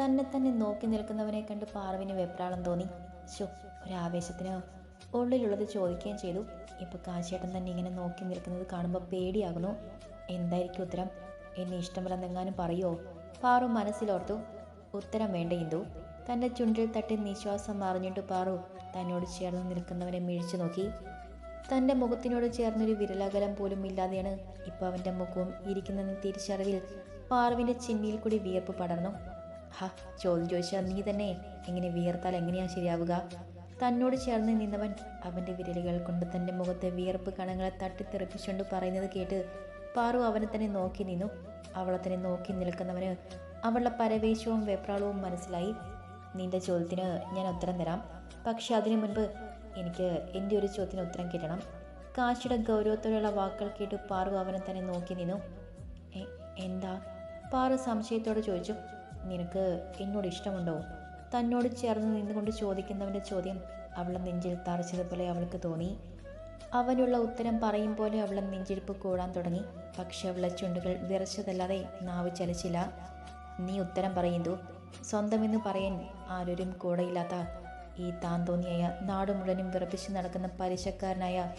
തന്നെ തന്നെ നോക്കി നിൽക്കുന്നവനെ കണ്ട് പാർവിന് വെപ്രാളം തോന്നി. ശോ ഒരാവേശത്തിന് ഉള്ളിലുള്ളത് ചോദിക്കുകയും ചെയ്തു. ഇപ്പോൾ കാശേട്ടൻ തന്നെ ഇങ്ങനെ നോക്കി നിൽക്കുന്നത് കാണുമ്പോൾ പേടിയാകുന്നു. എന്തായിരിക്കും ഉത്തരം? എന്നെ ഇഷ്ടമല്ലെന്നെങ്ങാനും പറയുമോ പാറു മനസ്സിലോർത്തു. ഉത്തരം വേണ്ട ഇന്ദു. തന്റെ ചുണ്ടിൽ തട്ടി നിശ്വാസം മറിഞ്ഞിട്ട് പാറു തന്നോട് ചേർന്ന് നിൽക്കുന്നവനെ മിഴിച്ചു നോക്കി. തന്റെ മുഖത്തിനോട് ചേർന്നൊരു വിരലകലം പോലും ഇല്ലാതെയാണ് ഇപ്പോൾ അവന്റെ മുഖവും ഇരിക്കുന്നതെന്ന് തിരിച്ചറിവിൽ പാറുവിന്റെ ചിന്നിയിൽ കൂടി വിയർപ്പ് പടർന്നു. ഹ ചോദ്യം ചോദിച്ചാൽ നീ തന്നെ എങ്ങനെ വിയർത്താൽ എങ്ങനെയാ ശരിയാവുക? തന്നോട് ചേർന്ന് നിന്നവൻ അവന്റെ വിരലുകൾ കൊണ്ട് തന്റെ മുഖത്തെ വിയർപ്പ് കണങ്ങളെ തട്ടിത്തെറിപ്പിച്ചുകൊണ്ട് പറയുന്നത് കേട്ട് പാറു അവനെ തന്നെ നോക്കി നിന്നു. അവളെ തന്നെ നോക്കി നിൽക്കുന്നവന് അവളുടെ പരവേശവും വെപ്രാളവും മനസ്സിലായി. നിന്റെ ചോദ്യത്തിന് ഞാൻ ഉത്തരം തരാം. പക്ഷെ അതിനു മുൻപ് എനിക്ക് എന്റെ ഒരു ചോദ്യത്തിന് ഉത്തരം കിട്ടണം. കാശിയുടെ ഗൗരവത്തോടെയുള്ള വാക്കുകൾ കേട്ട് പാറു അവനെ തന്നെ നോക്കി നിന്നു. എന്താ? പാറു സംശയത്തോടെ ചോദിച്ചു. നിനക്ക് എന്നോട് ഇഷ്ടമുണ്ടോ? തന്നോട് ചേർന്ന് നിന്നുകൊണ്ട് ചോദിക്കുന്നവന്റെ ചോദ്യം അവളെ നെഞ്ചിൽ തറച്ചതുപോലെ അവൾക്ക് തോന്നി. അവനുള്ള ഉത്തരം പറയും പോലെ അവളെ നെഞ്ചിരിപ്പ് കൂടാൻ തുടങ്ങി. പക്ഷെ അവളെ ചുണ്ടുകൾ വിറച്ചതല്ലാതെ നാവ് ചലിച്ചില്ല. നീ ഉത്തരം പറയുന്നു. സ്വന്തമെന്ന് പറയാൻ ആരൊരും കൂടെയില്ലാത്ത ഈ താന്തോന്നിയായ നാട് മുഴുവനും വിറപ്പിച്ച് നടക്കുന്ന പലിശക്കാരനായ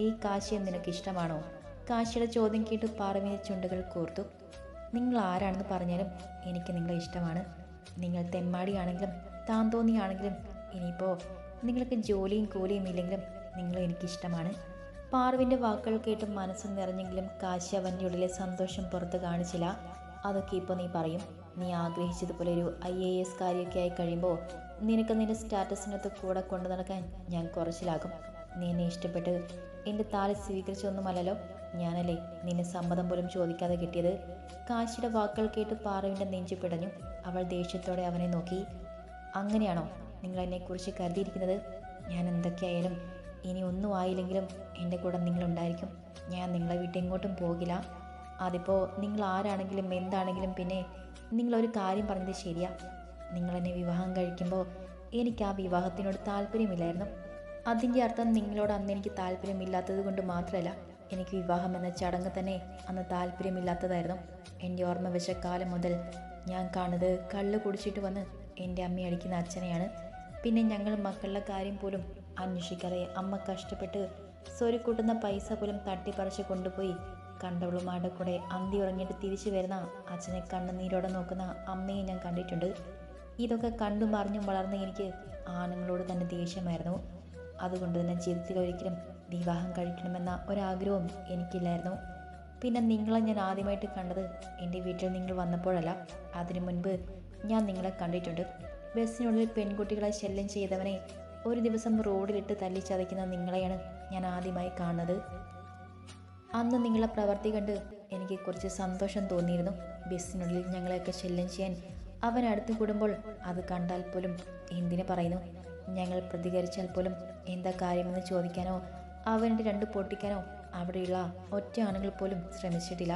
ഈ കാശിയെ നിനക്കിഷ്ടമാണോ കാശിയുടെ ചോദ്യം കേട്ട് പാറവിനെ ചുണ്ടുകൾ കോർത്തു. നിങ്ങൾ ആരാണെന്ന് പറഞ്ഞാലും എനിക്ക് നിങ്ങളെ ഇഷ്ടമാണ്. നിങ്ങൾ തെമ്മാടിയാണെങ്കിലും താന്തോന്നിയാണെങ്കിലും ഇനിയിപ്പോൾ നിങ്ങൾക്ക് ജോലിയും കൂലിയും ഇല്ലെങ്കിലും നിങ്ങൾ എനിക്കിഷ്ടമാണ്. പാർവിന്റെ വാക്കുകൾ കേട്ട് മനസ്സ് നിറഞ്ഞെങ്കിലും കാശി അവന്റെ ഉള്ളിലെ സന്തോഷം പുറത്ത് കാണിച്ചില്ല. അതൊക്കെ ഇപ്പോൾ നീ പറയും. നീ ആഗ്രഹിച്ചതുപോലെ ഒരു ഐ എ എസ് കാര്യമൊക്കെ ആയി കഴിയുമ്പോൾ നിനക്ക് നിന്റെ സ്റ്റാറ്റസിനകത്ത് കൂടെ കൊണ്ടു നടക്കാൻ ഞാൻ കുറച്ചിലാകും. നീ എന്നെ ഇഷ്ടപ്പെട്ട് എന്റെ താലി സ്വീകരിച്ചൊന്നുമല്ലല്ലോ. ഞാനല്ലേ നിന്നെ സമ്മതം പോലും ചോദിക്കാതെ കിട്ടിയത്? കാശിയുടെ വാക്കുകൾ കേട്ട് പാറവിന്റെ നെഞ്ചു പിടഞ്ഞു. അവൾ ദേഷ്യത്തോടെ അവനെ നോക്കി. അങ്ങനെയാണോ നിങ്ങൾ എന്നെക്കുറിച്ച് കരുതിയിരിക്കുന്നത്? ഞാൻ എന്തൊക്കെയായാലും ഇനി ഒന്നും ആയില്ലെങ്കിലും എന്റെ കൂടെ നിങ്ങളുണ്ടായിരിക്കും. ഞാൻ നിങ്ങളെ വീട്ടിൽ എങ്ങോട്ടും പോകില്ല. അതിപ്പോൾ നിങ്ങൾ ആരാണെങ്കിലും എന്താണെങ്കിലും പിന്നെ നിങ്ങളൊരു കാര്യം പറഞ്ഞത് ശരിയാ. നിങ്ങളെന്നെ വിവാഹം കഴിക്കുമ്പോൾ എനിക്ക് ആ വിവാഹത്തിനോട് താല്പര്യമില്ലായിരുന്നു. അതിന്റെ അർത്ഥം നിങ്ങളോട് അന്ന് എനിക്ക് താല്പര്യമില്ലാത്തത് കൊണ്ട് മാത്രമല്ല എനിക്ക് വിവാഹം എന്ന ചടങ്ങ് തന്നെ അന്ന് താല്പര്യമില്ലാത്തതായിരുന്നു. എന്റെ ഓർമ്മ വെച്ച കാലം മുതൽ ഞാൻ കാണുന്നത് കള്ള് കുടിച്ചിട്ട് വന്ന് എന്റെ അമ്മ അടിക്കുന്ന അച്ഛനെയാണ്. പിന്നെ ഞങ്ങൾ മക്കളുടെ കാര്യം പോലും അന്വേഷിക്കാതെ അമ്മ കഷ്ടപ്പെട്ട് സ്വരുക്കൂട്ടുന്ന പൈസ പോലും തട്ടിപ്പറിച്ച് കൊണ്ടുപോയി കണ്ടവളുമാരുടെ കൂടെ അന്തി ഉറങ്ങിയിട്ട് തിരിച്ചു വരുന്ന അച്ഛനെ കണ്ണുനീരോടെ നോക്കുന്ന അമ്മയെ ഞാൻ കണ്ടിട്ടുണ്ട്. ഇതൊക്കെ കണ്ടും അറിഞ്ഞും വളർന്ന എനിക്ക് ആണുങ്ങളോട് തന്നെ ദേഷ്യമായിരുന്നു. അതുകൊണ്ട് തന്നെ ജീവിതത്തിൽ ഒരിക്കലും വിവാഹം കഴിക്കണമെന്ന ഒരാഗ്രഹവും എനിക്കില്ലായിരുന്നു. പിന്നെ നിങ്ങളെ ഞാൻ ആദ്യമായിട്ട് കണ്ടത് എന്റെ വീട്ടിൽ നിങ്ങൾ വന്നപ്പോഴല്ല. അതിനു മുൻപ് ഞാൻ നിങ്ങളെ കണ്ടിട്ടുണ്ട്. ബസ്സിനുള്ളിൽ പെൺകുട്ടികളെ ശല്യം ചെയ്തവനെ ഒരു ദിവസം റോഡിലിട്ട് തല്ലിച്ചതയ്ക്കുന്ന നിങ്ങളെയാണ് ഞാൻ ആദ്യമായി കാണുന്നത്. അന്ന് നിങ്ങളെ പ്രവർത്തി കണ്ട് എനിക്ക് കുറച്ച് സന്തോഷം തോന്നിയിരുന്നു. ബസ്സിനുള്ളിൽ ഞങ്ങളെയൊക്കെ ശല്യം ചെയ്യാൻ അവൻ അടുത്ത് കൂടുമ്പോൾ അത് കണ്ടാൽ പോലും എന്തിനു പറയുന്നു? ഞങ്ങൾ പ്രതികരിച്ചാൽ പോലും എന്താ കാര്യമെന്ന് ചോദിക്കാനോ അവന്റെ രണ്ട് പൊട്ടിക്കാനോ അവിടെയുള്ള ഒറ്റ ആണുങ്ങൾ പോലും ശ്രമിച്ചിട്ടില്ല.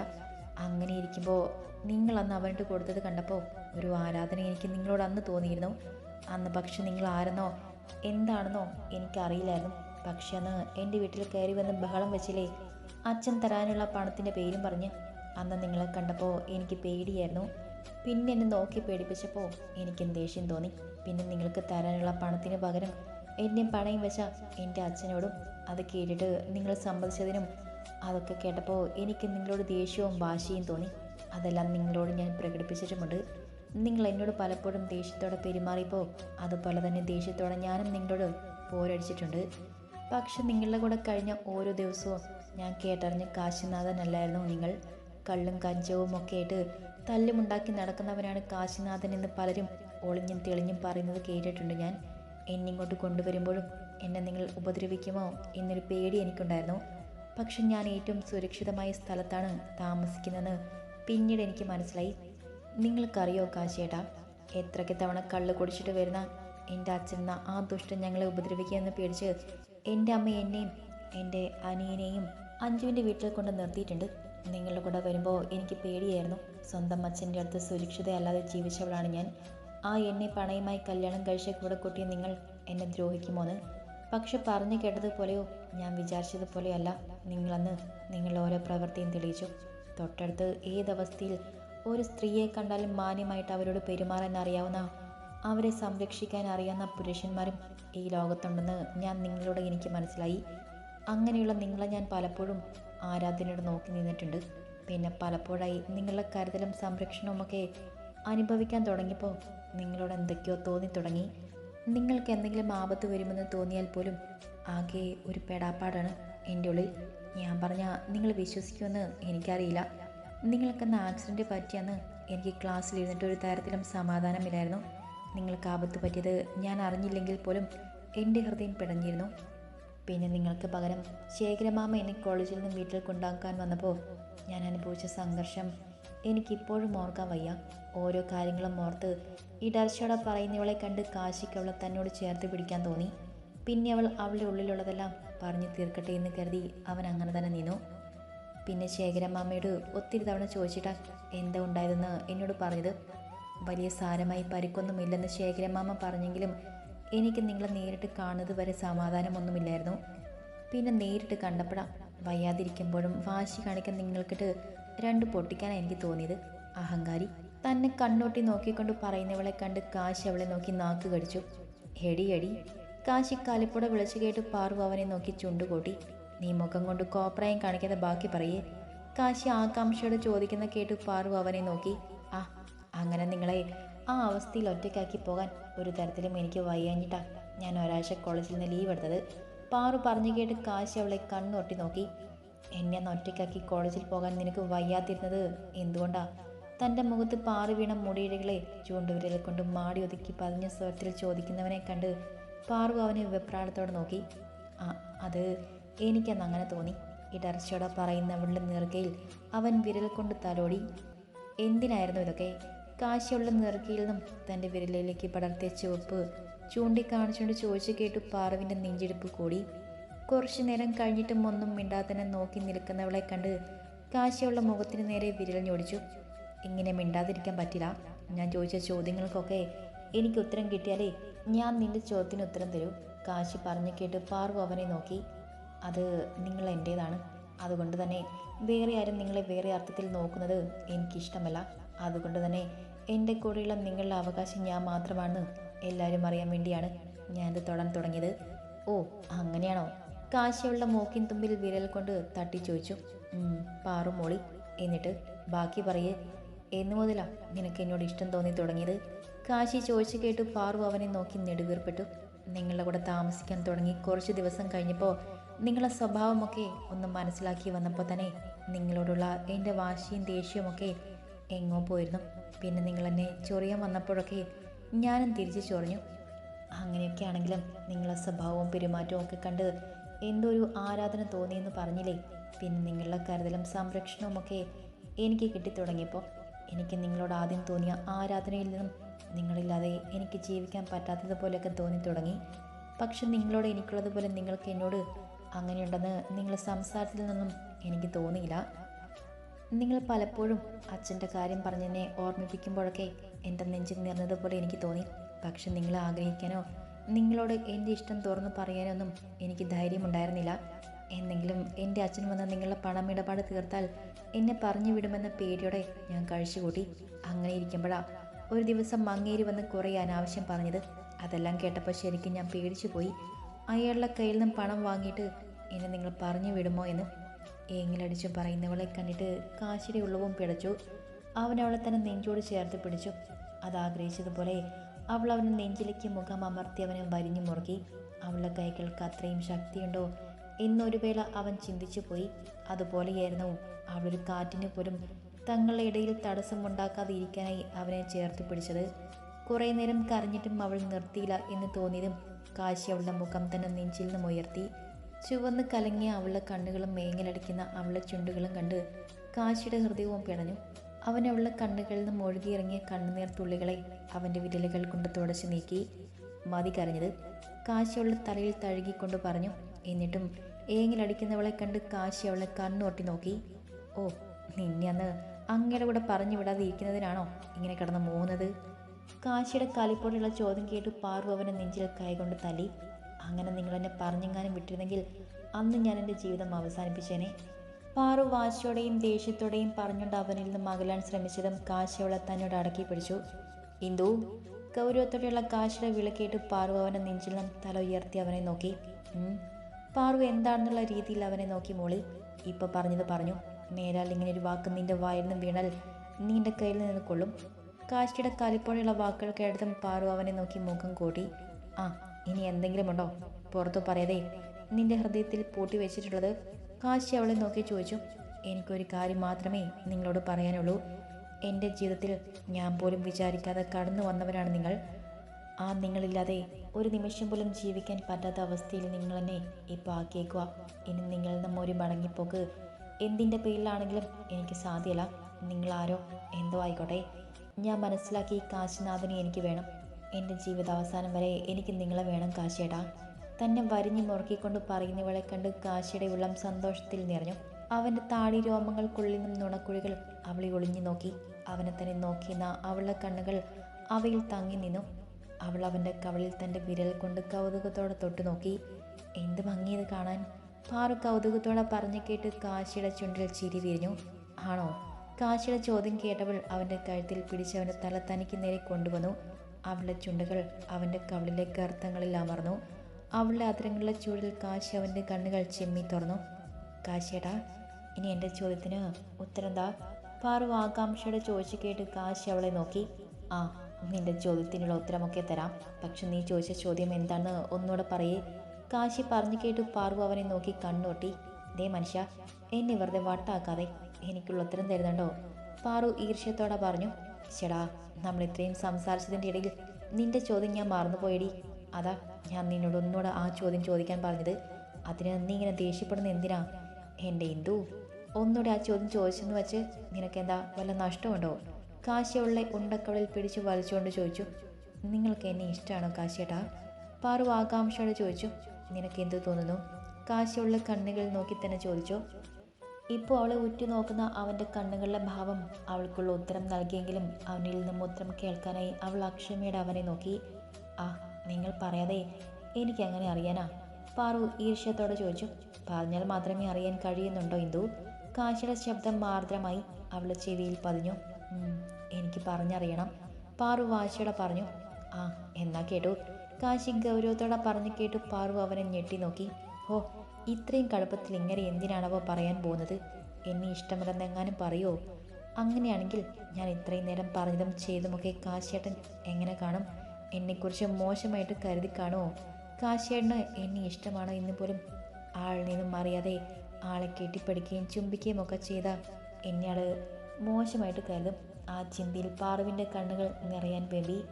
അങ്ങനെ ഇരിക്കുമ്പോൾ നിങ്ങൾ അന്ന് അവന്റെ കൊടുത്തത് കണ്ടപ്പോൾ ഒരു ആരാധന എനിക്ക് നിങ്ങളോട് അന്ന് തോന്നിയിരുന്നു. അന്ന് പക്ഷെ നിങ്ങൾ ആരെന്നോ എന്താണെന്നോ എനിക്കറിയില്ലായിരുന്നു. പക്ഷെ അന്ന് എന്റെ വീട്ടിൽ കയറി വന്ന് ബഹളം വെച്ചില്ലേ? അച്ഛൻ തരാനുള്ള പണത്തിന്റെ പേരും പറഞ്ഞ് അന്ന് നിങ്ങളെ കണ്ടപ്പോൾ എനിക്ക് പേടിയായിരുന്നു. പിന്നെ എന്നെ നോക്കി പേടിപ്പിച്ചപ്പോൾ എനിക്ക് ദേഷ്യം തോന്നി. പിന്നെ നിങ്ങൾക്ക് തരാനുള്ള പണത്തിന് പകരം എന്നെ പണയും വെച്ച എന്റെ അച്ഛനോടും അത് കേട്ടിട്ട് നിങ്ങൾ സമ്മതിച്ചതിനും അതൊക്കെ കേട്ടപ്പോൾ എനിക്ക് നിങ്ങളോട് ദേഷ്യവും വാശിയും തോന്നി. അതെല്ലാം നിങ്ങളോട് ഞാൻ പ്രകടിപ്പിച്ചിട്ടുമുണ്ട്. നിങ്ങൾ എന്നോട് പലപ്പോഴും ദേഷ്യത്തോടെ പെരുമാറിയപ്പോൾ അതുപോലെ തന്നെ ദേഷ്യത്തോടെ ഞാനും നിങ്ങളോട് പോരടിച്ചിട്ടുണ്ട്. പക്ഷെ നിങ്ങളുടെ കൂടെ കഴിഞ്ഞ ഓരോ ദിവസവും ഞാൻ കേട്ടറിഞ്ഞ കാശിനാഥനല്ലായിരുന്നു നിങ്ങൾ. കള്ളും കഞ്ചവും ഒക്കെ ആയിട്ട് തല്ലുമുണ്ടാക്കി നടക്കുന്നവനാണ് കാശിനാഥൻ എന്ന് പലരും ഒളിഞ്ഞും തെളിഞ്ഞും പറയുന്നത് കേട്ടിട്ടുണ്ട് ഞാൻ. എന്നിങ്ങോട്ട് കൊണ്ടുവരുമ്പോഴും എന്നെ നിങ്ങൾ ഉപദ്രവിക്കുമോ എന്നൊരു പേടി എനിക്കുണ്ടായിരുന്നു. പക്ഷെ ഞാൻ ഏറ്റവും സുരക്ഷിതമായ സ്ഥലത്താണ് താമസിക്കുന്നതെന്ന് പിന്നീട് എനിക്ക് മനസ്സിലായി. നിങ്ങൾക്കറിയോ കാശേട്ടാ എത്രയ്ക്ക് തവണ കള്ള് കുടിച്ചിട്ട് വരുന്ന എന്റെ അച്ഛൻ എന്ന ആ ദുഷ്ടൻ ഞങ്ങളെ ഉപദ്രവിക്കുമെന്ന് പേടിച്ച് എന്റെ അമ്മ എന്നെയും എന്റെ അനിയനെയും അഞ്ജുവിന്റെ വീട്ടിൽ കൊണ്ട് നിർത്തിയിട്ടുണ്ട്. നിങ്ങളുടെ കൂടെ വരുമ്പോൾ എനിക്ക് പേടിയായിരുന്നു. സ്വന്തം അച്ഛന്റെ അടുത്ത് സുരക്ഷിതയല്ലാതെ ജീവിച്ചവളാണ് ഞാൻ. ആ എന്നെ പണയുമായി കല്യാണം കഴിച്ച കൂടെ കുട്ടിയെ നിങ്ങൾ എന്നെ ദ്രോഹിക്കുമോന്ന് പക്ഷെ പറഞ്ഞു കേട്ടതുപോലെയോ ഞാൻ വിചാരിച്ചതുപോലെയല്ല. നിങ്ങളന്ന് നിങ്ങളുടെ ഓരോ പ്രവൃത്തിയും തെളിയിച്ചു. തൊട്ടടുത്ത് ഏതവസ്ഥയിൽ ഒരു സ്ത്രീയെ കണ്ടാലും മാന്യമായിട്ട് അവരോട് പെരുമാറാൻ അറിയാവുന്ന അവരെ സംരക്ഷിക്കാൻ അറിയാവുന്ന പുരുഷന്മാരും ഈ ലോകത്തുണ്ടെന്ന് ഞാൻ നിങ്ങളോട് എനിക്ക് മനസ്സിലായി. അങ്ങനെയുള്ള നിങ്ങളെ ഞാൻ പലപ്പോഴും ആരാധനയോട് നോക്കി നിന്നിട്ടുണ്ട്. പിന്നെ പലപ്പോഴായി നിങ്ങളുടെ കരുതലും സംരക്ഷണവുമൊക്കെ അനുഭവിക്കാൻ തുടങ്ങിയപ്പോൾ നിങ്ങളോട് എന്തൊക്കെയോ തോന്നി തുടങ്ങി. നിങ്ങൾക്ക് എന്തെങ്കിലും ആപത്ത് വരുമെന്ന് തോന്നിയാൽ പോലും ആകെ ഒരു പെടാപ്പാടാണ് എന്റെ ഉള്ളിൽ. ഞാൻ പറഞ്ഞ നിങ്ങൾ വിശ്വസിക്കുമെന്ന് എനിക്കറിയില്ല. നിങ്ങൾക്കെന്ന് ആക്സിഡന്റ് പറ്റിയെന്ന് എനിക്ക് ക്ലാസ്സിൽ ഇരുന്നിട്ട് ഒരു തരത്തിലും സമാധാനമില്ലായിരുന്നു. നിങ്ങൾക്ക് ആപത്ത് പറ്റിയത് ഞാൻ അറിഞ്ഞില്ലെങ്കിൽ പോലും എന്റെ ഹൃദയം പിടഞ്ഞിരുന്നു. പിന്നെ നിങ്ങൾക്ക് പകരം ശേഖരമാമ എന്നെ കോളേജിൽ നിന്ന് വീട്ടിൽ കൊണ്ടാക്കാൻ വന്നപ്പോൾ ഞാൻ അനുഭവിച്ച സംഘർഷം എനിക്കിപ്പോഴും ഓർക്കാൻ വയ്യ. ഓരോ കാര്യങ്ങളും ഓർത്ത് ഇടർച്ചയോടെ പറയുന്നവളെ കണ്ട് കാശിക്ക് അവളെ തന്നോട് ചേർത്ത് പിടിക്കാൻ തോന്നി. പിന്നെ അവൾ അവളുടെ ഉള്ളിലുള്ളതെല്ലാം പറഞ്ഞു തീർക്കട്ടെ എന്ന് കരുതി അവൻ അങ്ങനെ തന്നെ നിന്നു. പിന്നെ ശേഖരമാമയോട് ഒത്തിരി തവണ ചോദിച്ചിട്ടാ എന്താ ഉണ്ടായതെന്ന് എന്നോട് പറഞ്ഞത്. വലിയ സാരമായി പരിക്കൊന്നുമില്ലെന്ന് ശേഖരമാമ പറഞ്ഞെങ്കിലും എനിക്ക് നിങ്ങളെ നേരിട്ട് കാണുന്നത് വരെ സമാധാനമൊന്നുമില്ലായിരുന്നു. പിന്നെ നേരിട്ട് കണ്ടപ്പോഴാണ് വയ്യാതിരിക്കുമ്പോഴും വാശി കാണിക്കാൻ നിങ്ങൾക്കിട്ട് രണ്ട് പൊട്ടിക്കാനാണ് എനിക്ക് തോന്നിയത്. അഹങ്കാരി. തന്നെ കണ്ണോട്ടി നോക്കിക്കൊണ്ട് പറയുന്നവളെ കണ്ട് കാശി അവളെ നോക്കി നാക്ക് കടിച്ചു. എടി എടി. കാശി കാലിപ്പുട വിളിച്ചു കേട്ട് പാർവ് അവനെ നോക്കി ചുണ്ടുകൂട്ടി. നീ മുഖം കൊണ്ട് കോപ്രായം കാണിക്കാതെ ബാക്കി പറയേ. കാശി ആകാംക്ഷയോട് ചോദിക്കുന്ന കേട്ട് പാർവ് അവനെ നോക്കി. ആ അങ്ങനെ നിങ്ങളെ ആ അവസ്ഥയിൽ ഒറ്റയ്ക്കാക്കി പോകാൻ ഒരു തരത്തിലും എനിക്ക് വയ്യാഞ്ഞിട്ടാ ഞാൻ ഒരാഴ്ച കോളേജിൽ നിന്ന് ലീവ് എടുത്തത്. പാറു പറഞ്ഞു കേട്ട് കാശി അവളെ കണ്ണൊട്ടി നോക്കി. എന്നെ ഒറ്റയ്ക്കാക്കി കോളേജിൽ പോകാൻ നിനക്ക് വയ്യാതിരുന്നത് എന്തുകൊണ്ടാ? തന്റെ മുഖത്ത് പാറി വീണ മുടിയിഴകളെ ചൂണ്ടുവിരലെ കൊണ്ട് മാടി ഒതുക്കി പതിഞ്ഞ സ്വരത്തിൽ ചോദിക്കുന്നവനെ കണ്ട് പാറു അവനെ വെപ്രാളത്തോടെ നോക്കി. ആ അത് എനിക്കന്ന് അങ്ങനെ തോന്നി ഇടർച്ചയോടെ പറയുന്നവളുടെ നെറുകയിൽ അവൻ വിരൽ കൊണ്ട് തലോടി. എന്തിനായിരുന്നു ഇതൊക്കെ? കാശിയുള്ള നെറുകയിൽ നിന്നും തന്റെ വിരലിലേക്ക് പടർത്തിയ ചുവപ്പ് ചൂണ്ടിക്കാണിച്ചുകൊണ്ട് ചോദിച്ചു കേട്ടു പാറുവിന്റെ നെഞ്ചെടുപ്പ് കൂടി. കുറച്ചു നേരം കഴിഞ്ഞിട്ടും ഒന്നും മിണ്ടാത്തന്നെ നോക്കി നിൽക്കുന്നവളെ കണ്ട് കാശിയുള്ള മുഖത്തിന് നേരെ വിരൽ ഞൊടിച്ചു. ഇങ്ങനെ മിണ്ടാതിരിക്കാൻ പറ്റില്ല. ഞാൻ ചോദിച്ച ചോദ്യങ്ങൾക്കൊക്കെ എനിക്ക് ഉത്തരം കിട്ടിയാലേ ഞാൻ നിന്റെ ചോദ്യത്തിന് ഉത്തരം തരൂ. കാശി പറഞ്ഞു കേട്ട് പാർവ് അവനെ നോക്കി. അത് നിങ്ങൾ എന്റേതാണ് അതുകൊണ്ട് തന്നെ വേറെ ആരും നിങ്ങളെ വേറെ അർത്ഥത്തിൽ നോക്കുന്നത് എനിക്കിഷ്ടമല്ല. അതുകൊണ്ട് തന്നെ എന്റെ കൂടെയുള്ള നിങ്ങളുടെ അവകാശം ഞാൻ മാത്രമാണെന്ന് എല്ലാവരും അറിയാൻ വേണ്ടിയാണ് ഞാനിത് തൊടാൻ തുടങ്ങിയത്. ഓ അങ്ങനെയാണോ? കാശിയുള്ള മൂക്കിൻ തുമ്പിൽ വിരൽ കൊണ്ട് തട്ടി ചോദിച്ചു. "ഉം, പാറു മോളി. എന്നിട്ട് ബാക്കി പറയേ എന്നു മുതലാ നിനക്ക് എന്നോട് ഇഷ്ടം തോന്നി തുടങ്ങിയത്? കാശി ചോദിച്ചു കേട്ട് പാറു അവനെ നോക്കി നെടുവീർപ്പെട്ടു. നിങ്ങളുടെ കൂടെ താമസിക്കാൻ തുടങ്ങി കുറച്ച് ദിവസം കഴിഞ്ഞപ്പോൾ നിങ്ങളെ സ്വഭാവമൊക്കെ ഒന്ന് മനസ്സിലാക്കി വന്നപ്പോൾ തന്നെ നിങ്ങളോടുള്ള എന്റെ വാശിയും ദേഷ്യവുമൊക്കെ എങ്ങോ പോയിരുന്നു. പിന്നെ നിങ്ങൾ എന്നെ ചൊറിയാൻ വന്നപ്പോഴൊക്കെ ഞാനും തിരിച്ചു ചൊറിഞ്ഞു. അങ്ങനെയൊക്കെ ആണെങ്കിലും നിങ്ങളെ സ്വഭാവവും പെരുമാറ്റവും ഒക്കെ കണ്ട് എന്തോ ഒരു ആരാധന തോന്നിയെന്ന് പറഞ്ഞില്ലേ? പിന്നെ നിങ്ങളുടെ കരുതലും സംരക്ഷണവും ഒക്കെ എനിക്ക് കിട്ടിത്തുടങ്ങിയപ്പോൾ എനിക്ക് നിങ്ങളോട് ആദ്യം തോന്നിയ ആരാധനയിൽ നിന്നും നിങ്ങളില്ലാതെ എനിക്ക് ജീവിക്കാൻ പറ്റാത്തതുപോലെയൊക്കെ തോന്നി തുടങ്ങി പക്ഷെ നിങ്ങളോട് എനിക്കുള്ളതുപോലെ നിങ്ങൾക്ക് എന്നോട് അങ്ങനെയുണ്ടെന്ന് നിങ്ങളുടെ സംസാരത്തിൽ നിന്നും എനിക്ക് തോന്നിയില്ല. നിങ്ങൾ പലപ്പോഴും അച്ഛന്റെ കാര്യം പറഞ്ഞെന്നെ ഓർമ്മിപ്പിക്കുമ്പോഴൊക്കെ എന്റെ നെഞ്ചിൽ നിറഞ്ഞതുപോലെ എനിക്ക് തോന്നി. പക്ഷെ നിങ്ങൾ ആഗ്രഹിക്കാനോ നിങ്ങളോട് എന്റെ ഇഷ്ടം തുറന്നു പറയാനൊന്നും എനിക്ക് ധൈര്യമുണ്ടായിരുന്നില്ല. എന്നെങ്കിലും എന്റെ അച്ഛൻ വന്ന് നിങ്ങളുടെ പണമിടപാട് തീർത്താൽ എന്നെ പറഞ്ഞു വിടുമെന്ന പേടിയോടെ ഞാൻ കഴിച്ചുകൂട്ടി. അങ്ങനെ ഇരിക്കുമ്പോഴാ ഒരു ദിവസം മങ്ങേരി വന്ന് കുറേ അനാവശ്യം പറഞ്ഞത്. അതെല്ലാം കേട്ടപ്പോൾ ശരിക്കും ഞാൻ പേടിച്ചു പോയി അയാളുടെ കയ്യിൽ നിന്നും പണം വാങ്ങിയിട്ട് എന്നെ നിങ്ങൾ പറഞ്ഞു വിടുമോ എന്ന് ഏങ്ങിലടിച്ചു പറയുന്നവളെ കണ്ടിട്ട് കാശിയുടെ ഉള്ളവും പിടച്ചു. അവൻ അവളെ തന്നെ നെഞ്ചോട് ചേർത്ത് പിടിച്ചു. അത് ആഗ്രഹിച്ചതുപോലെ അവൾ അവന് നെഞ്ചിലേക്ക് മുഖം അമർത്തി അവനെ വരിഞ്ഞു മുറുകി. അവളുടെ കൈകൾക്ക് അത്രയും ശക്തിയുണ്ടോ? എന്നൊരു വേള അവൻ ചിന്തിച്ചു പോയി. അതുപോലെയായിരുന്നു അവളൊരു കാറ്റിന് പോലും തങ്ങളുടെ ഇടയിൽ തടസ്സമുണ്ടാക്കാതെ ഇരിക്കാനായി അവനെ ചേർത്ത് പിടിച്ചത്. കുറേ നേരം കരഞ്ഞിട്ടും അവൾ നിർത്തിയില്ല എന്ന് തോന്നിയതും കാശി അവളുടെ മുഖം തന്നെ നെഞ്ചിൽ നിന്നും ഉയർത്തി. ചുവന്ന് കലങ്ങിയ അവളുടെ കണ്ണുകളും മേങ്ങലടിക്കുന്ന അവളുടെ ചുണ്ടുകളും കണ്ട് കാശിയുടെ ഹൃദയവും പിണഞ്ഞു അവൻ ഉള്ള കണ്ണുകളിൽ നിന്നും ഒഴുകിയിറങ്ങിയ കണ്ണുനീർ തുള്ളികളെ അവന്റെ വിരലുകൾ കൊണ്ട് തുടച്ചു നീക്കി. മതി കരഞ്ഞത്. കാശി അവളുടെ തലയിൽ തഴുകിക്കൊണ്ട് പറഞ്ഞു എന്നിട്ടും ഏങ്ങിലടിക്കുന്നവളെ കണ്ട് കാശി അവളെ കണ്ണുറട്ടി നോക്കി. ഓ നിന്നെ അന്ന് അങ്ങയുടെ കൂടെ പറഞ്ഞു വിടാതെ ഇരിക്കുന്നതിനാണോ ഇങ്ങനെ കിടന്ന് മൂന്നത് കാശിയുടെ കാലിപ്പോഴുള്ള ചോദ്യം കേട്ട് പാർവ അവനെ നെഞ്ചിൽ കൈകൊണ്ട് തല്ലി. അങ്ങനെ നിങ്ങളെന്നെ പറഞ്ഞെങ്ങാനും വിട്ടിരുന്നെങ്കിൽ അന്ന് ഞാൻ എന്റെ ജീവിതം അവസാനിപ്പിച്ചേനെ. പാറു വാശിയോടെയും ദേഷ്യത്തോടെയും പറഞ്ഞുകൊണ്ട് അവനിൽ നിന്നും അകലാൻ ശ്രമിച്ചതും കാശി തന്നോട് അടക്കി പിടിച്ചു. ഇന്ദു ഗൗരവത്തോടെയുള്ള കാശിയുടെ വിളക്കേട്ട് പാറു അവനെ നെഞ്ചിൽ തല ഉയർത്തി അവനെ നോക്കി. പാറു എന്താണെന്നുള്ള രീതിയിൽ അവനെ നോക്കി മോളി. ഇപ്പൊ പറഞ്ഞത് പറഞ്ഞു. മേലാൽ ഇങ്ങനെ ഒരു വാക്ക് നിന്റെ വായിൽ നിന്ന് വീണാൽ നിന്റെ കയ്യിൽ നിന്ന് കൊള്ളും. കാശിയുടെ കലിപ്പോടെയുള്ള വാക്കുകൾ കേട്ടതും പാറു അവനെ നോക്കി മുഖം കൂട്ടി ആ ഇനി എന്തെങ്കിലും ഉണ്ടോ? പുറത്തു പറയാതെ. നിന്റെ ഹൃദയത്തിൽ പൂട്ടി വെച്ചിട്ടുള്ളത് കാശി അവളെ നോക്കി ചോദിച്ചു എനിക്കൊരു കാര്യം മാത്രമേ നിങ്ങളോട് പറയാനുള്ളൂ. എന്റെ ജീവിതത്തിൽ ഞാൻ പോലും വിചാരിക്കാതെ കടന്നു വന്നവരാണ് നിങ്ങൾ. ആ നിങ്ങളില്ലാതെ ഒരു നിമിഷം പോലും ജീവിക്കാൻ പറ്റാത്ത അവസ്ഥയിൽ നിങ്ങൾ എന്നെ ഇപ്പോൾ ആക്കിയേക്കുക ഇനി നിങ്ങളിൽ നിന്നും ഒരു മടങ്ങിപ്പോക്ക് എന്തിന്റെ പേരിലാണെങ്കിലും എനിക്ക് സാധ്യല്ല. നിങ്ങളാരോ എന്തോ ആയിക്കോട്ടെ. ഞാൻ മനസ്സിലാക്കി കാശിനാഥനെ എനിക്ക് വേണം. എന്റെ ജീവിതാവസാനം വരെ എനിക്ക് നിങ്ങളെ വേണം കാശിയേട്ടാ. തന്നെ വരിഞ്ഞു മുറുക്കിക്കൊണ്ട് പറയുന്നവളെ കണ്ട് കാശിയുടെ ഉള്ളം സന്തോഷത്തിൽ നിറഞ്ഞു. അവന്റെ താടി രോമങ്ങൾക്കുള്ളിൽ നിന്നും നുണക്കുഴികൾ അവളെ ഒളിഞ്ഞു നോക്കി. അവനെ തന്നെ നോക്കിയെന്ന അവളുടെ കണ്ണുകൾ അവയിൽ തങ്ങി നിന്നു. അവൾ അവന്റെ കവളിൽ തന്റെ വിരൽ കൊണ്ട് കൗതുകത്തോടെ തൊട്ടു നോക്കി. എന്ത് ഭംഗിയത് കാണാൻ? പാറു കൗതുകത്തോടെ പറഞ്ഞു കേട്ട് കാശിയുടെ ചുണ്ടിൽ ചിരി വിരിഞ്ഞു. ആണോ? കാശിയുടെ ചോദ്യം കേട്ടവൾ അവന്റെ കഴുത്തിൽ പിടിച്ചവന്റെ തല തനിക്ക് നേരെ കൊണ്ടുവന്നു. അവളുടെ ചുണ്ടുകൾ അവന്റെ കവളിലെ ഗർത്തങ്ങളിൽ അമർന്നു. അവളുടെ അത്തരങ്ങളിലെ ചൂടിൽ കാശി അവന്റെ കണ്ണുകൾ ചെമ്മി തുറന്നു. കാശിയടാ ഇനി എന്റെ ചോദ്യത്തിന് ഉത്തരം എന്താ? പാറു ആകാംക്ഷയുടെ ചോദിച്ചു കേട്ട് കാശി അവളെ നോക്കി. ആ നിന്റെ ചോദ്യത്തിനുള്ള ഉത്തരമൊക്കെ തരാം. പക്ഷെ നീ ചോദിച്ച ചോദ്യം എന്താണെന്ന് ഒന്നുകൂടെ പറയേ. കാശി പറഞ്ഞു കേട്ട് പാറു അവനെ നോക്കി കണ്ണോട്ടി ദേ മനുഷ്യ എന്നെ വെറുതെ വട്ടാക്കാതെ എനിക്കുള്ള ഉത്തരം തരുന്നുണ്ടോ? പാറു ഈർഷ്യത്തോടെ പറഞ്ഞു. ചേടാ നമ്മൾ ഇത്രയും സംസാരിച്ചതിന്റെ ഇടയിൽ നിന്റെ ചോദ്യം ഞാൻ മറന്നുപോയടി. അതാ ഞാൻ നിന്നോട് ഒന്നുകൂടെ ആ ചോദ്യം ചോദിക്കാൻ പറഞ്ഞത്. അതിന് നീ ഇങ്ങനെ ദേഷ്യപ്പെടുന്ന എന്തിനാ? എന്റെ ഇന്ദു ഒന്നുകൂടെ ആ ചോദ്യം ചോദിച്ചെന്ന് വെച്ച് നിനക്കെന്താ വല്ല നഷ്ടമുണ്ടോ? കാശിയുള്ള ഉണ്ടക്കവളിൽ പിടിച്ച് വലിച്ചുകൊണ്ട് ചോദിച്ചു. നിങ്ങൾക്ക് എന്നെ ഇഷ്ടമാണോ കാശിയേട്ടാ? പാറു ആകാംക്ഷയോടെ ചോദിച്ചു. നിനക്ക് എന്ത് തോന്നുന്നു? കാശിയുള്ള കണ്ണുകൾ നോക്കി തന്നെ ചോദിച്ചു. ഇപ്പോൾ അവളെ ഉറ്റുനോക്കുന്ന അവന്റെ കണ്ണുകളിലെ ഭാവം അവൾക്കുള്ള ഉത്തരം നൽകിയെങ്കിലും അവനിൽ നിന്നും ഉത്തരം കേൾക്കാനായി അവൾ അക്ഷമയുടെ അവനെ നോക്കി. ആ നിങ്ങൾ പറയാതെ എനിക്കങ്ങനെ അറിയാനാ? പാറു ഈർഷ്യത്തോടെ ചോദിച്ചു. പറഞ്ഞാൽ മാത്രമേ അറിയാൻ കഴിയുന്നുണ്ടോ ഇന്ദു? കാശിയുടെ ശബ്ദം മാർദ്രമായി അവളുടെ ചെവിയിൽ പതിഞ്ഞു. "ഉം, എനിക്ക് പറഞ്ഞറിയണം. പാറു വാശിയോടെ പറഞ്ഞു. ആ എന്നാ കേട്ടു. കാശി ഗൗരവത്തോടെ പറഞ്ഞു കേട്ടു പാറു അവനെ ഞെട്ടി നോക്കി. ഓ ഇത്രയും കടുപ്പത്തിൽ ഇങ്ങനെ എന്തിനാണവോ പറയാൻ പോകുന്നത്? എന്നെ ഇഷ്ടമല്ലെന്നെങ്ങാനും പറയുമോ അങ്ങനെയാണെങ്കിൽ ഞാൻ ഇത്രയും നേരം പറഞ്ഞതും ചെയ്തുമൊക്കെ കാശിയേട്ടൻ എങ്ങനെ കാണും? എന്നെക്കുറിച്ച് മോശമായിട്ട് കരുതി കാണുമോ? കാശിയേട്ടന് എന്നെ ഇഷ്ടമാണോ എന്ന് പോലും ആളിൽ നിന്നും അറിയാതെ ആളെ കെട്ടിപ്പടിക്കുകയും ചുംബിക്കുകയും ഒക്കെ ചെയ്ത എന്നെ മോശമായിട്ട് കരുതും. ആ ചിന്തയിൽ പാറുവിന്റെ കണ്ണുകൾ നിറയാൻ വേണ്ടി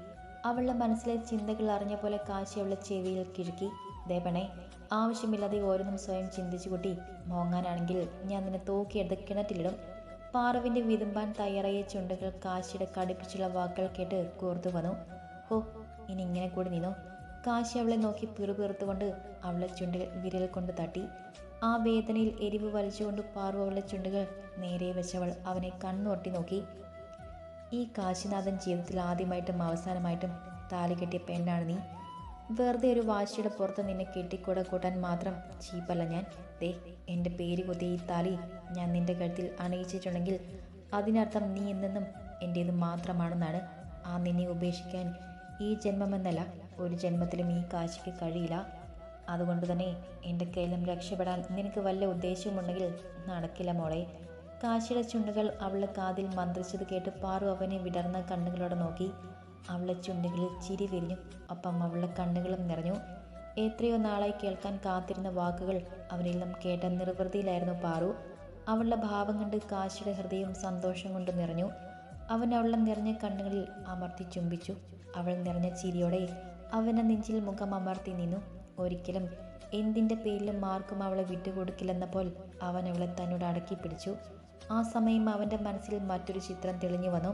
അവളുടെ മനസ്സിലെ ചിന്തകൾ അറിഞ്ഞ പോലെ കാശി അവളുടെ ചെവിയിൽ കിഴുക്കി ദേവണെ ആവശ്യമില്ലാതെ ഓരോന്നും സ്വയം ചിന്തിച്ചു കൂട്ടി മോങ്ങാനാണെങ്കിൽ ഞാൻ നിന്നെ തൂക്കിയെടുത്ത് കിണറ്റിലിടും. പാറുവിന്റെ വിതുമ്പാൻ തയ്യാറായ ചുണ്ടുകൾ കാശിയുടെ കടുപ്പിച്ചുള്ള വാക്കുകൾ കേട്ട് കൂർത്തു വന്നു. ഹോ ഇനി ഇങ്ങനെ കൂടി നിന്നോ. കാശി അവളെ നോക്കി പിറുപിറുത്തുകൊണ്ട് അവളെ ചുണ്ടിൽ വിരൽ കൊണ്ട് തട്ടി. ആ വേദനയിൽ എരിവ് വലിച്ചുകൊണ്ട് പാറു അവളെ ചുണ്ടുകൾ നേരെ വെച്ചവൾ അവനെ കണ്ണുറട്ടി നോക്കി. ഈ കാശിനാഥൻ ജീവിതത്തിൽ ആദ്യമായിട്ടും അവസാനമായിട്ടും താലി കെട്ടിയ പെണ്ണാണ് നീ. വെറുതെ ഒരു വാശിയുടെ പുറത്ത് നിന്നെ കെട്ടിക്കൂടെ കൂട്ടാൻ മാത്രം ചീപ്പല്ല ഞാൻ. ദേ എന്റെ പേര് കുത്തി ഈ താലി ഞാൻ നിന്റെ കഴുത്തിൽ അണയിച്ചിട്ടുണ്ടെങ്കിൽ അതിനർത്ഥം നീ എന്നെന്നും എന്റേത് മാത്രമാണെന്നാണ് ആ നിന്നെ ഉപേക്ഷിക്കാൻ ഈ ജന്മമെന്നല്ല ഒരു ജന്മത്തിലും ഈ കാശിക്ക് കഴിയില്ല. അതുകൊണ്ട് തന്നെ എന്റെ കയ്യിലും രക്ഷപ്പെടാൻ നിനക്ക് വല്ല ഉദ്ദേശവുമുണ്ടെങ്കിൽ നടക്കില്ല മോളെ. കാശിയുടെ ചുണ്ടുകൾ അവളുടെ കാതിൽ മന്ത്രിച്ചത് കേട്ട് പാറു അവനെ വിടർന്ന കണ്ണുകളോടെ നോക്കി. അവളുടെ ചുണ്ടുകളിൽ ചിരി വിരിഞ്ഞു. ഒപ്പം അവളുടെ കണ്ണുകളും നിറഞ്ഞു. എത്രയോ നാളായി കേൾക്കാൻ കാത്തിരുന്ന വാക്കുകൾ അവനിൽ നിന്നും കേട്ട നിർവൃതിയിലായിരുന്നു പാറു. അവളുടെ ഭാവം കണ്ട് കാശിയുടെ ഹൃദയം സന്തോഷം കൊണ്ട് നിറഞ്ഞു. അവൻ അവളുടെ നിറഞ്ഞ കണ്ണുകളിൽ അമർത്തി ചുംബിച്ചു. അവൾ നിറഞ്ഞ ചിരിയോടെ അവനെ നെഞ്ചിൽ മുഖം അമർത്തി നിന്നു. ഒരിക്കലും എന്തിന്റെ പേരിലും ആർക്കും അവളെ വിട്ടുകൊടുക്കില്ലെന്നപ്പോൾ അവൻ അവളെ തന്നോട് അടക്കി പിടിച്ചു. ആ സമയം അവന്റെ മനസ്സിൽ മറ്റൊരു ചിത്രം തെളിഞ്ഞു വന്നു.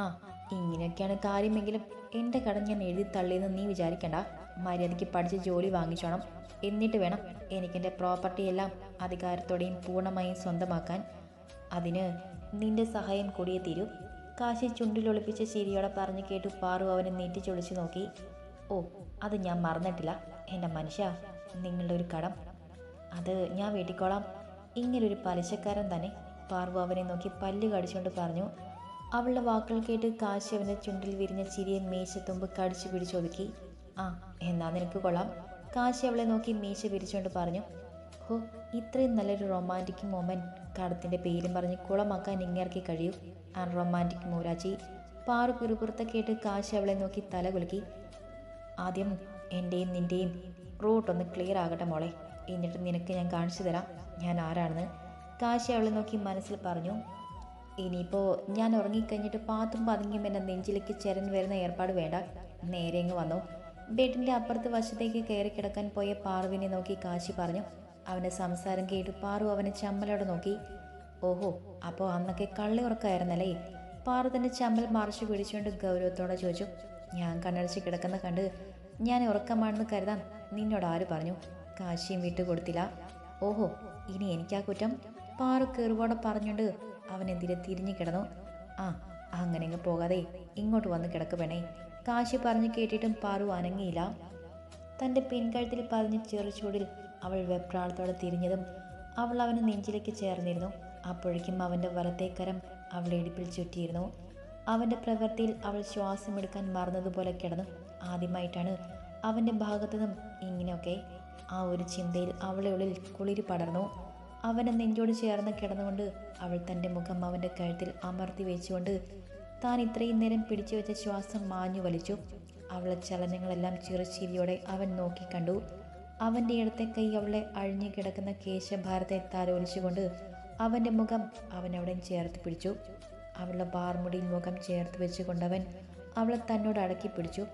ആ ഇങ്ങനെയൊക്കെയാണ് കാര്യമെങ്കിലും എന്റെ കടം ഞാൻ എഴുതി തള്ളിയെന്ന് നീ വിചാരിക്കണ്ട. മര്യാദയ്ക്ക് പഠിച്ച് ജോലി വാങ്ങിച്ചോണം. എന്നിട്ട് വേണം എനിക്കെന്റെ പ്രോപ്പർട്ടി എല്ലാം അധികാരത്തോടെയും പൂർണമായും സ്വന്തമാക്കാൻ. അതിന് നിന്റെ സഹായം കൂടിയേ തീരൂ. കാശി ചുണ്ടിലൊളിപ്പിച്ച ചിരിയോടെ പറഞ്ഞു കേട്ടു പാറു അവനെ നീട്ടി ചൊളിച്ചു നോക്കി. ഓ അത് ഞാൻ മറന്നിട്ടില്ല. എന്റെ മനുഷ്യ നിങ്ങളുടെ ഒരു കടം. അത് ഞാൻ വീട്ടിക്കോളാം. ഇങ്ങനൊരു പലിശക്കാരൻ തന്നെ. പാർവു അവനെ നോക്കി പല്ല് കടിച്ചുകൊണ്ട് പറഞ്ഞു. അവളുടെ വാക്കുകൾ കേട്ട് കാശി അവന്റെ ചുണ്ടിൽ വിരിഞ്ഞ ചിരിയെ മീശത്തുമ്പ് കടിച്ചു പിടിച്ചൊതുക്കി. ആ എന്നാ നിനക്ക് കൊള്ളാം. കാശി അവളെ നോക്കി മീശ വിരിച്ചുകൊണ്ട് പറഞ്ഞു. ഹോ ഇത്രയും നല്ലൊരു റൊമാന്റിക് മൊമെന്റ് കടത്തിന്റെ പേരും പറഞ്ഞ് കുളമാക്കാൻ ഇങ്ങേർക്ക് കഴിയൂ. ആൻ റൊമാന്റിക് മോരാജി പാറു പിറുപുറത്തെ കേട്ട് കാശി അവളെ നോക്കി തല കുലുക്കി. ആദ്യം എന്റെയും നിന്റെയും റൂട്ടൊന്ന് ക്ലിയർ ആകട്ടെ മോളെ. എന്നിട്ട് നിനക്ക് ഞാൻ കാണിച്ചു തരാം. ഞാൻ ആരാണെന്ന്. കാശി അവളെ നോക്കി മനസ്സിൽ പറഞ്ഞു. ഇനിയിപ്പോൾ ഞാൻ ഉറങ്ങിക്കഴിഞ്ഞിട്ട് പാത്തും പതുങ്ങിയും എന്റെ നെഞ്ചിലേക്ക് ചെരൻ വരുന്ന ഏർപ്പാട് വേണ്ട. നേരെ ഇങ്ങ് വന്നു. ബെഡിന്റെ അപ്പുറത്ത് വശത്തേക്ക് കയറി കിടക്കാൻ പോയ പാറുവിനെ നോക്കി കാശി പറഞ്ഞു. അവന്റെ സംസാരം കേട്ട് പാറു അവനെ ചമ്മലോട് നോക്കി. ഓഹോ അപ്പോൾ അന്നൊക്കെ കള്ളി ഉറക്കായിരുന്നല്ലേ? പാറു തന്റെ ചമ്മൽ മറിച്ച് പിടിച്ചുകൊണ്ട് ഗൗരവത്തോടെ ചോദിച്ചു ഞാൻ കണ്ണടച്ച് കിടക്കുന്ന കണ്ട് ഞാൻ ഉറക്കമാണെന്ന് കരുതാൻ നിന്നോട് ആര് പറഞ്ഞു? കാശിയും വിട്ടു കൊടുത്തില്ല. ഓഹോ ഇനി എനിക്കാ കുറ്റം? പാറു കീറുവോടെ പറഞ്ഞുകൊണ്ട് അവനെതിരെ തിരിഞ്ഞു കിടന്നു. ആ അങ്ങനെ ഇങ്ങ് പോകാതെ ഇങ്ങോട്ട് വന്ന് കിടക്ക് വേണേ കാശി പറഞ്ഞു കേട്ടിട്ടും പാറു അനങ്ങിയില്ല. തന്റെ പിൻകഴുത്തിൽ പതിഞ്ഞ ചെറുചൂടിൽ അവൾ വെപ്രാളത്തോടെ തിരിഞ്ഞതും അവൾ അവന് നെഞ്ചിലേക്ക് ചേർന്നിരുന്നു. അപ്പോഴേക്കും അവന്റെ വലത്തേക്കരം അവളുടെ ഇടുപ്പിൽ ചുറ്റിയിരുന്നു. അവന്റെ പ്രവൃത്തിയിൽ അവൾ ശ്വാസമെടുക്കാൻ മറന്നതുപോലെ കിടന്നു. ആദ്യമായിട്ടാണ് അവന്റെ ഭാഗത്തുനിന്നും ഇങ്ങനെയൊക്കെ ആ ഒരു ചിന്തയിൽ അവളെ ഉള്ളിൽ കുളിരി പടർന്നു. അവനെ നെഞ്ചോട് ചേർന്ന് കിടന്നുകൊണ്ട് അവൾ തന്റെ മുഖം അവന്റെ കഴുത്തിൽ അമർത്തി വെച്ചുകൊണ്ട് താൻ ഇത്രയും നേരം പിടിച്ചു വെച്ച ശ്വാസം മാഞ്ഞു വലിച്ചു. അവളെ ചലനങ്ങളെല്ലാം ചിറച്ചിരിയോടെ അവൻ നോക്കിക്കണ്ടു അവന്റെ ഇടത്തെ കൈ അവളെ അഴിഞ്ഞു കിടക്കുന്ന കേശഭാരത്തെ താലോലിച്ചുകൊണ്ട് അവന്റെ മുഖം അവൻ അവനവിടെ ചേർത്ത് പിടിച്ചു. അവളുടെ ബാർമുടിയിൽ മുഖം ചേർത്ത് വെച്ചുകൊണ്ടവൻ അവളെ തന്നോട് അടക്കി പിടിച്ചു.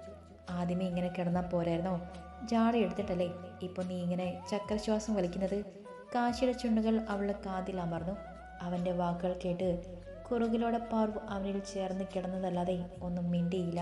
ആദ്യമേ ഇങ്ങനെ കിടന്നാൽ പോരായിരുന്നോ? ജാട എടുത്തിട്ടല്ലേ? ഇപ്പൊ നീ ഇങ്ങനെ ചക്രശ്വാസം വലിക്കുന്നത്? കാശിയുടെ ചുണ്ടുകൾ അവളുടെ കാതിൽ അമർന്നു. അവന്റെ വാക്കുകൾ കേട്ട് കുറുകിലോടെ പാർവ് അവനിൽ ചേർന്ന് കിടന്നതല്ലാതെ ഒന്നും മിണ്ടിയില്ല.